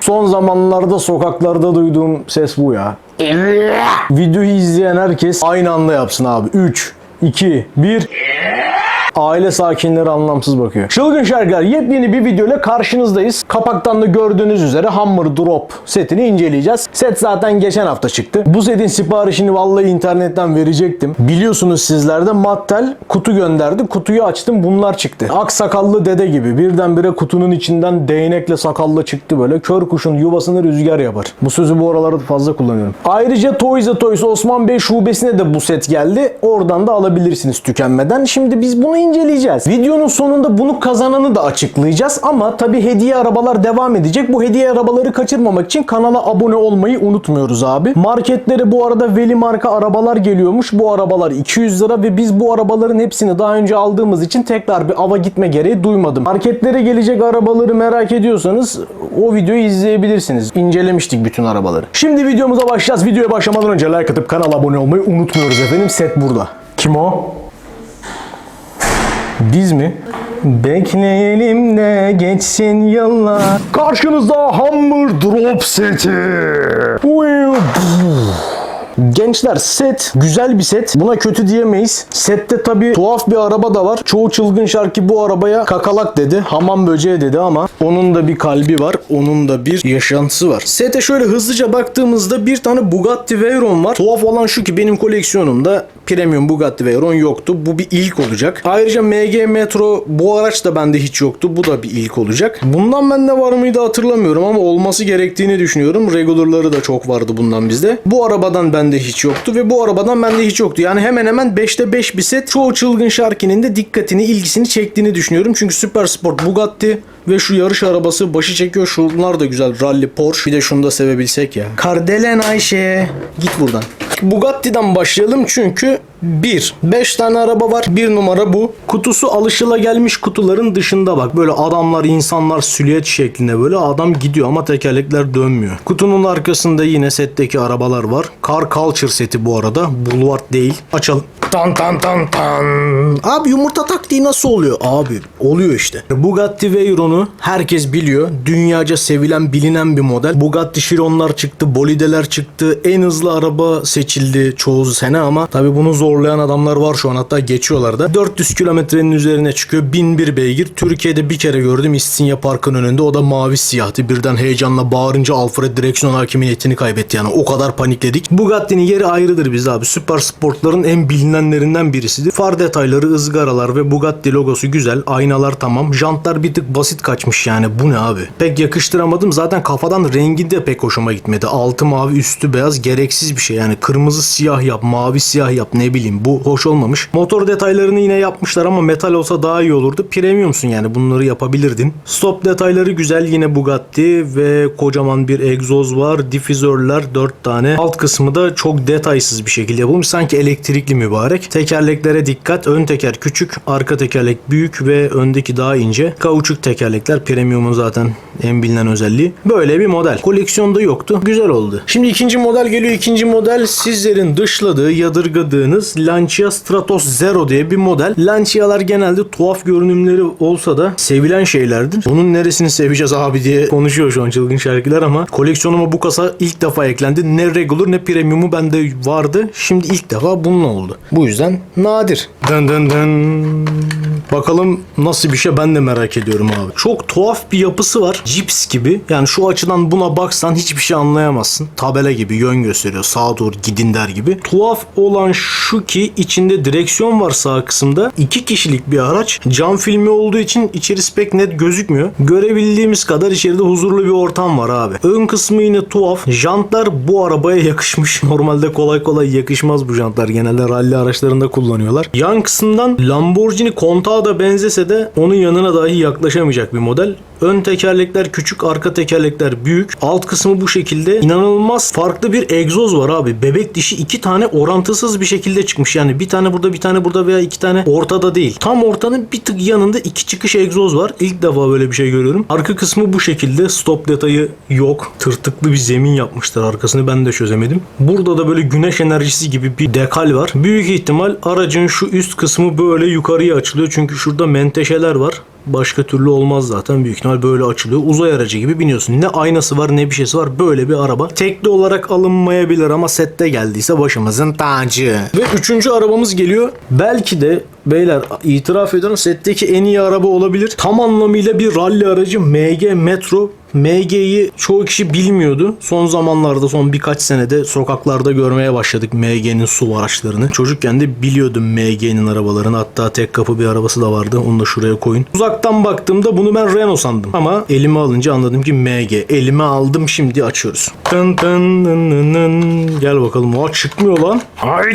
Son zamanlarda sokaklarda duyduğum ses bu ya. Videoyu izleyen herkes aynı anda yapsın abi. 3, 2, 1. Aile sakinleri anlamsız bakıyor. Çılgın şarkılar yepyeni bir video ile karşınızdayız. Kapaktan da gördüğünüz üzere Hammer Drop setini inceleyeceğiz. Set zaten geçen hafta çıktı. Bu setin siparişini vallahi internetten verecektim. Biliyorsunuz sizler de Mattel kutu gönderdi. Kutuyu açtım bunlar çıktı. Aksakallı dede gibi birdenbire kutunun içinden değnekle sakalla çıktı böyle. Kör kuşun yuvasını rüzgar yapar. Bu sözü bu aralarda fazla kullanıyorum. Ayrıca Toys Toys Osman Bey şubesine de bu set geldi. Oradan da alabilirsiniz tükenmeden. Şimdi biz bunu inceleyeceğiz. Videonun sonunda bunu kazananı da açıklayacağız ama tabi hediye arabalar devam edecek. Bu hediye arabaları kaçırmamak için kanala abone olmayı unutmuyoruz abi. Marketlere bu arada Veli marka arabalar geliyormuş. Bu arabalar 200 lira ve biz bu arabaların hepsini daha önce aldığımız için tekrar bir ava gitme gereği duymadım. Marketlere gelecek arabaları merak ediyorsanız o videoyu izleyebilirsiniz. İncelemiştik bütün arabaları. Şimdi videomuza başlayacağız. Videoya başlamadan önce like atıp kanala abone olmayı unutmuyoruz efendim. Set burada. Kim o? Biz mi? Bekleyelim de geçsin yıllar. Karşınızda Hammer Drop seti. Gençler set güzel bir set. Buna kötü diyemeyiz. Sette tabi tuhaf bir araba da var. Çoğu çılgın şarkı bu arabaya kakalak dedi. Hamam böceği dedi ama onun da bir kalbi var. Onun da bir yaşantısı var. Sete şöyle hızlıca baktığımızda bir tane Bugatti Veyron var. Tuhaf olan şu ki benim koleksiyonumda Premium Bugatti Veyron yoktu. Bu bir ilk olacak. Ayrıca MG Metro bu araç da bende hiç yoktu. Bu da bir ilk olacak. Bundan bende var mıydı hatırlamıyorum ama olması gerektiğini düşünüyorum. Regular'ları da çok vardı bundan bizde. Bu arabadan bende hiç yoktu ve bu arabadan bende hiç yoktu. Yani hemen hemen 5'te 5 bir set. Çoğu çılgın şarkinin de dikkatini, ilgisini çektiğini düşünüyorum. Çünkü Super Sport Bugatti ve şu yarış arabası başı çekiyor. Şunlar da güzel. Rally Porsche. Bir de şunu da sevebilsek ya. Kardelen Ayşe. Git buradan. Bugatti'den başlayalım çünkü 1. 5 tane araba var. Bir numara bu. Kutusu alışılagelmiş kutuların dışında bak. Böyle adamlar, insanlar silüet şeklinde böyle adam gidiyor ama tekerlekler dönmüyor. Kutunun arkasında yine setteki arabalar var. Car Culture seti bu arada. Boulevard değil. Açalım. Tan tan tan tan. Abi yumurta taktiği nasıl oluyor? Abi oluyor işte. Bugatti Veyron'u herkes biliyor. Dünyaca sevilen bilinen bir model. Bugatti Chiron'lar çıktı, bolideler çıktı. En hızlı araba seçildi çoğu sene ama tabi bunu zorlayan adamlar var şu an hatta geçiyorlar da. 400 kilometrenin üzerine çıkıyor. 1001 beygir. Türkiye'de bir kere gördüm İstinye Park'ın önünde. O da mavi siyahtı. Birden heyecanla bağırınca Alfred direksiyon hakimiyetini kaybetti yani. O kadar panikledik. Bugatti'nin yeri ayrıdır biz abi. Süper sportların en bilinenlerinden birisidir. Far detayları, ızgaralar ve Bugatti logosu güzel. Aynalar tamam. Jantlar bir tık basit kaçmış yani. Bu ne abi? Pek yakıştıramadım. Zaten kafadan rengi de pek hoşuma gitmedi. Altı mavi, üstü beyaz. Gereksiz bir şey. Yani kırmızı siyah yap, mavi siyah yap ne bileyim. Bu hoş olmamış. Motor detaylarını yine yapmışlar ama metal olsa daha iyi olurdu. Premiumsun yani. Bunları yapabilirdin. Stop detayları güzel. Yine Bugatti ve kocaman bir egzoz var. Difüzörler 4 tane. Alt kısmı da çok detaysız bir şekilde yapılmış. Sanki elektrikli mübarek. Tekerleklere dikkat. Ön teker küçük, arka tekerlek büyük ve öndeki daha ince. Kauçuk tekerlekler Premium'un zaten en bilinen özelliği. Böyle bir model. Koleksiyonda yoktu. Güzel oldu. Şimdi ikinci model geliyor. İkinci model sizlerin dışladığı, yadırgadığınız Lancia Stratos Zero diye bir model. Lancia'lar genelde tuhaf görünümleri olsa da sevilen şeylerdir. Bunun neresini seveceğiz abi diye konuşuyor şu an çılgın şarkılar ama koleksiyonuma bu kasa ilk defa eklendi. Ne regular ne premium'u bende vardı. Şimdi ilk defa bununla oldu. Bu yüzden nadir. Dın dın dın. Bakalım nasıl bir şey ben de merak ediyorum abi. Çok tuhaf bir yapısı var. Cips gibi. Yani şu açıdan buna baksan hiçbir şey anlayamazsın. Tabela gibi yön gösteriyor. Sağa doğru gidin der gibi. Tuhaf olan şu ki içinde direksiyon var sağ kısımda. İki kişilik bir araç. Cam filmi olduğu için içerisi pek net gözükmüyor. Görebildiğimiz kadar içeride huzurlu bir ortam var abi. Ön kısmı yine tuhaf. Jantlar bu arabaya yakışmış. Normalde kolay kolay yakışmaz bu jantlar. Genelde rally araçlarında kullanıyorlar. Yan kısımdan Lamborghini Conta'ya da benzese de onun yanına dahi yaklaşamayacak bir model. Ön tekerlekler küçük, arka tekerlekler büyük. Alt kısmı bu şekilde. İnanılmaz farklı bir egzoz var abi. Bebek dişi iki tane orantısız bir şekilde çıkmış. Yani bir tane burada, bir tane burada veya iki tane ortada değil. Tam ortanın bir tık yanında iki çıkış egzoz var. İlk defa böyle bir şey görüyorum. Arka kısmı bu şekilde. Stop detayı yok. Tırtıklı bir zemin yapmışlar arkasını. Ben de çözemedim. Burada da böyle güneş enerjisi gibi bir dekal var. Büyük ihtimal aracın şu üst kısmı böyle yukarıya açılıyor. Çünkü şurada menteşeler var. Başka türlü olmaz zaten. Büyük ihtimal böyle açılıyor. Uzay aracı gibi biniyorsun. Ne aynası var ne bir şeysi var. Böyle bir araba. Tekli olarak alınmayabilir ama sette geldiyse başımızın tacı. Ve üçüncü arabamız geliyor. Belki de beyler itiraf ediyorum setteki en iyi araba olabilir. Tam anlamıyla bir rally aracı MG Metro. MG'yi çoğu kişi bilmiyordu. Son zamanlarda son birkaç senede sokaklarda görmeye başladık MG'nin su araçlarını. Çocukken de biliyordum MG'nin arabalarını. Hatta tek kapı bir arabası da vardı. Onu da şuraya koyun. Uzaktan baktığımda bunu ben Renault sandım. Ama elime alınca anladım ki MG. Elime aldım şimdi açıyoruz. Tın tın nın nın nın. Gel bakalım. Aa çıkmıyor lan. Ay.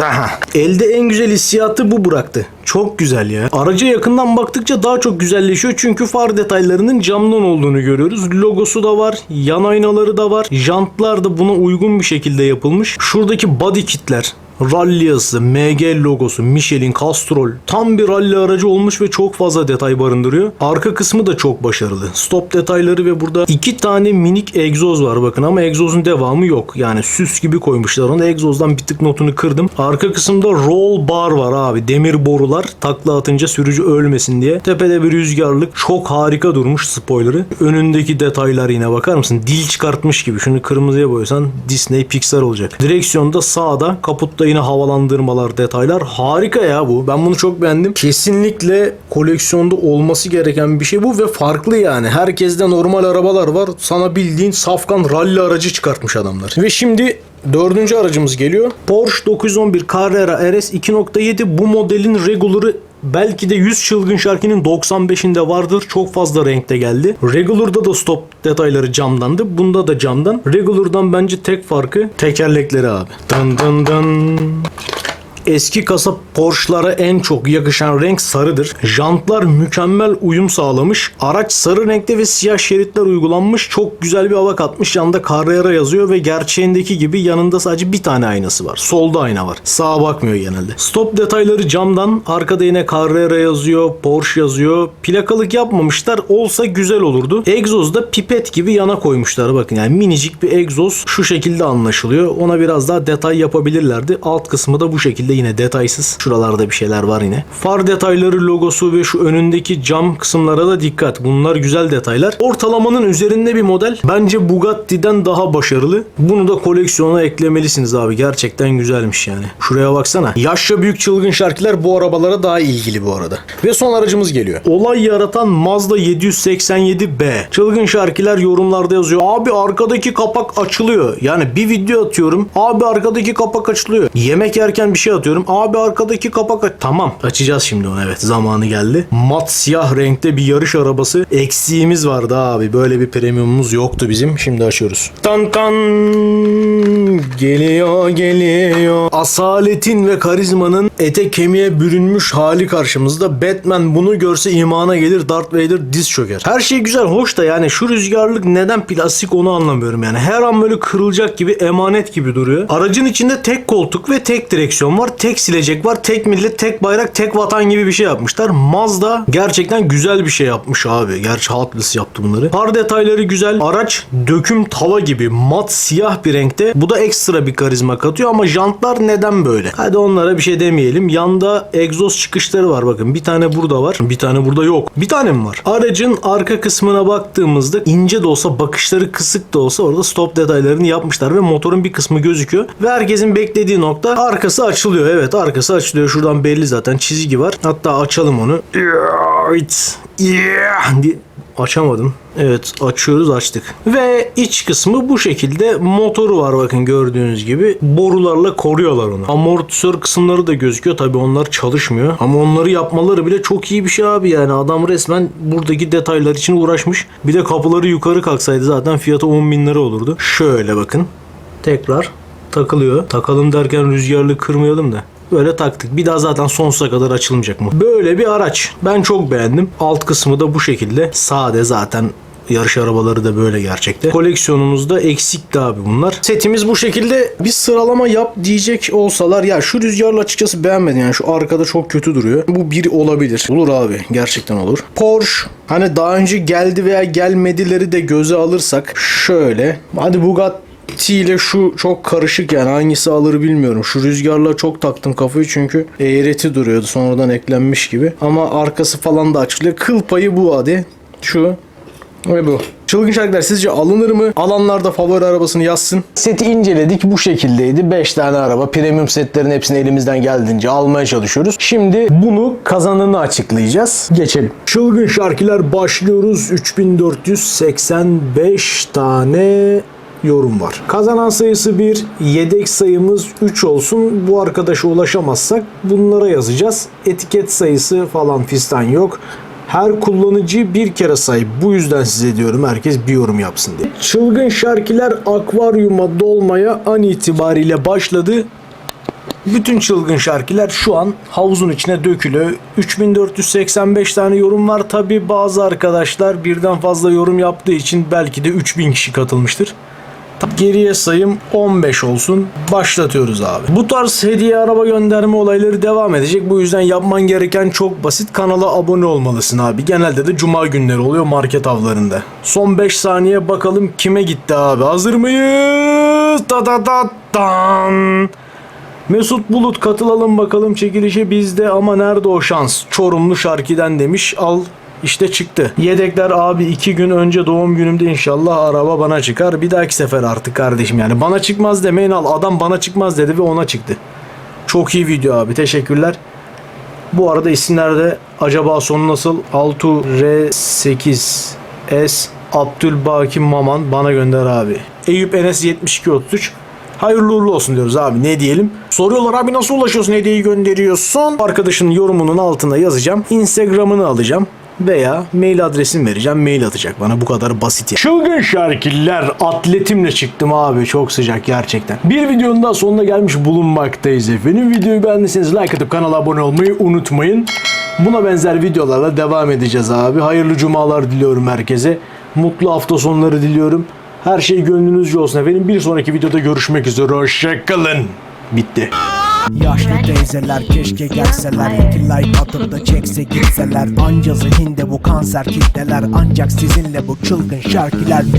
Aha. Elde en güzel hissiyatı bu bıraktı. Çok güzel ya. Araca yakından baktıkça daha çok güzelleşiyor çünkü far detaylarının camdan olduğunu görüyoruz. Logosu da var, yan aynaları da var. Jantlar da buna uygun bir şekilde yapılmış. Şuradaki body kitler, Rally MG logosu, Michelin, Castrol tam bir rally aracı olmuş ve çok fazla detay barındırıyor. Arka kısmı da çok başarılı. Stop detayları ve burada iki tane minik egzoz var bakın ama egzozun devamı yok. Yani süs gibi koymuşlar onu. Egzozdan bir tık notunu kırdım. Arka kısımda roll bar var abi. Demir borular takla atınca sürücü ölmesin diye. Tepede bir rüzgarlık. Çok harika durmuş spoiler'ı. Önündeki detaylar yine bakar mısın? Dil çıkartmış gibi. Şunu kırmızıya boyasan Disney Pixar olacak. Direksiyonda sağda kaputta yine havalandırmalar, detaylar. Harika ya bu. Ben bunu çok beğendim. Kesinlikle koleksiyonda olması gereken bir şey bu ve farklı yani. Herkeste normal arabalar var. Sana bildiğin safkan rally aracı çıkartmış adamlar. Ve şimdi Dördüncü aracımız geliyor. Porsche 911 Carrera RS 2.7 bu modelin regular'ı Belki de 100 çılgın şarkının 95'inde vardır. Çok fazla renkte geldi. Regular'da da stop detayları camdandı. Bunda da camdan. Regular'dan bence tek farkı tekerlekleri abi. Dın dın dın. Eski kasa Porsche'lara en çok yakışan renk sarıdır. Jantlar mükemmel uyum sağlamış. Araç sarı renkte ve siyah şeritler uygulanmış. Çok güzel bir hava katmış. Yanında Carrera yazıyor ve gerçeğindeki gibi yanında sadece bir tane aynası var. Solda ayna var. Sağa bakmıyor genelde. Stop detayları camdan. Arkada yine Carrera yazıyor. Porsche yazıyor. Plakalık yapmamışlar. Olsa güzel olurdu. Egzozda pipet gibi yana koymuşlar. Bakın yani minicik bir egzoz şu şekilde anlaşılıyor. Ona biraz daha detay yapabilirlerdi. Alt kısmı da bu şekilde yine detaysız. Şuralarda bir şeyler var yine. Far detayları, logosu ve şu önündeki cam kısımlara da dikkat. Bunlar güzel detaylar. Ortalamanın üzerinde bir model. Bence Bugatti'den daha başarılı. Bunu da koleksiyona eklemelisiniz abi. Gerçekten güzelmiş yani. Şuraya baksana. Yaşça büyük çılgın şarkiler bu arabalara daha ilgili bu arada. Ve son aracımız geliyor. Olay yaratan Mazda 787B. Çılgın şarkiler yorumlarda yazıyor. Abi arkadaki kapak açılıyor. Yani bir video atıyorum. Abi arkadaki kapak açılıyor. Yemek yerken bir şey atıyorum. Abi arkadaki kapak aç- Tamam. Açacağız şimdi onu evet. Zamanı geldi. Mat siyah renkte bir yarış arabası. Eksiğimiz vardı abi. Böyle bir premiumumuz yoktu bizim. Şimdi açıyoruz. Tan tan geliyor geliyor. Asaletin ve karizmanın ete kemiğe bürünmüş hali karşımızda. Batman bunu görse imana gelir. Darth Vader diz çöker. Her şey güzel hoş da yani şu rüzgarlık neden plastik onu anlamıyorum yani. Her an böyle kırılacak gibi emanet gibi duruyor. Aracın içinde tek koltuk ve tek direksiyon var. Tek silecek var. Tek millet, tek bayrak, tek vatan gibi bir şey yapmışlar. Mazda gerçekten güzel bir şey yapmış abi. Gerçi Wheels yaptı bunları. Far detayları güzel. Araç döküm tava gibi mat siyah bir renkte. Bu da ekstra bir karizma katıyor ama jantlar neden böyle? Hadi onlara bir şey demeyelim. Yanda egzoz çıkışları var bakın. Bir tane burada var. Bir tane burada yok. Bir tane mi var? Aracın arka kısmına baktığımızda ince de olsa bakışları kısık da olsa orada stop detaylarını yapmışlar ve motorun bir kısmı gözüküyor. Ve herkesin beklediği nokta arkası açılıyor. Evet arkası açılıyor. Şuradan belli zaten çizgi var. Hatta açalım onu. Evet. Yeah. Açamadım. Evet açıyoruz açtık. Ve iç kısmı bu şekilde motoru var bakın gördüğünüz gibi. Borularla koruyorlar onu. Amortisör kısımları da gözüküyor. Tabi onlar çalışmıyor. Ama onları yapmaları bile çok iyi bir şey abi yani. Adam resmen buradaki detaylar için uğraşmış. Bir de kapıları yukarı kalksaydı zaten fiyatı 10 bin lira olurdu. Şöyle bakın. Tekrar takılıyor. Takalım derken rüzgarlı kırmayalım da. Böyle taktık. Bir daha zaten sonsuza kadar açılmayacak mı? Böyle bir araç. Ben çok beğendim. Alt kısmı da bu şekilde. Sade zaten Yarış arabaları da böyle gerçekte. Koleksiyonumuzda eksikti abi bunlar. Setimiz bu şekilde. Bir sıralama yap diyecek olsalar ya şu rüzgarla açıkçası beğenmedim yani şu arkada çok kötü duruyor. Bu bir olabilir. Olur abi gerçekten olur. Porsche hani daha önce geldi veya gelmedileri de göze alırsak şöyle. Hadi Bugatti ile şu çok karışık yani hangisi alır bilmiyorum. Şu rüzgarla çok taktım kafayı çünkü eğreti duruyordu sonradan eklenmiş gibi. Ama arkası falan da açılıyor. Kıl payı bu hadi. Şu ve bu. Çılgın şarkılar sizce alınır mı? Alanlar da favori arabasını yazsın. Seti inceledik bu şekildeydi. 5 tane araba. Premium setlerin hepsini elimizden geldiğince almaya çalışıyoruz. Şimdi bunu kazananı açıklayacağız. Geçelim. Çılgın şarkılar başlıyoruz. 3485 tane yorum var. Kazanan sayısı 1, yedek sayımız 3 olsun. Bu arkadaşa ulaşamazsak bunlara yazacağız. Etiket sayısı falan fistan yok. Her kullanıcı bir kere sahip. Bu yüzden size diyorum herkes bir yorum yapsın diye. Çılgın şarkiler akvaryuma dolmaya an itibariyle başladı. Bütün çılgın şarkiler şu an havuzun içine dökülüyor. 3485 tane yorum var. Tabi bazı arkadaşlar birden fazla yorum yaptığı için belki de 3000 kişi katılmıştır. Geriye sayım 15 olsun. Başlatıyoruz abi. Bu tarz hediye araba gönderme olayları devam edecek. Bu yüzden yapman gereken çok basit. Kanala abone olmalısın abi. Genelde de cuma günleri oluyor market avlarında. Son 5 saniye bakalım kime gitti abi. Hazır mıyız? Da da da dan. Mesut Bulut katılalım bakalım çekilişe bizde ama nerede o şans? Çorumlu Şarki'den demiş. Al işte çıktı. Yedekler abi iki gün önce doğum günümde inşallah araba bana çıkar. Bir dahaki sefer artık kardeşim yani. Bana çıkmaz demeyin al. Adam bana çıkmaz dedi ve ona çıktı. Çok iyi video abi. Teşekkürler. Bu arada isimlerde acaba sonu nasıl? 6R8S Abdülbaki Maman bana gönder abi. Eyüp Enes 7233 Hayırlı uğurlu olsun diyoruz abi ne diyelim. Soruyorlar abi nasıl ulaşıyorsun hediyeyi gönderiyorsun. Arkadaşın yorumunun altına yazacağım. Instagram'ını alacağım veya mail adresini vereceğim. Mail atacak bana bu kadar basit. ya. Çılgın şarkılar atletimle çıktım abi çok sıcak gerçekten. Bir videonun daha sonuna gelmiş bulunmaktayız efendim. Videoyu beğendiyseniz like atıp kanala abone olmayı unutmayın. Buna benzer videolarla devam edeceğiz abi. Hayırlı cumalar diliyorum herkese. Mutlu hafta sonları diliyorum. Her şey gönlünüzce olsun efendim. Bir sonraki videoda görüşmek üzere. Hoşçakalın. Bitti. Yaşlı teyzeler keşke gelseler. İki like atıp da çekse gitseler. Anca zihinde bu kanser kitleler. Ancak sizinle bu çılgın şarkiler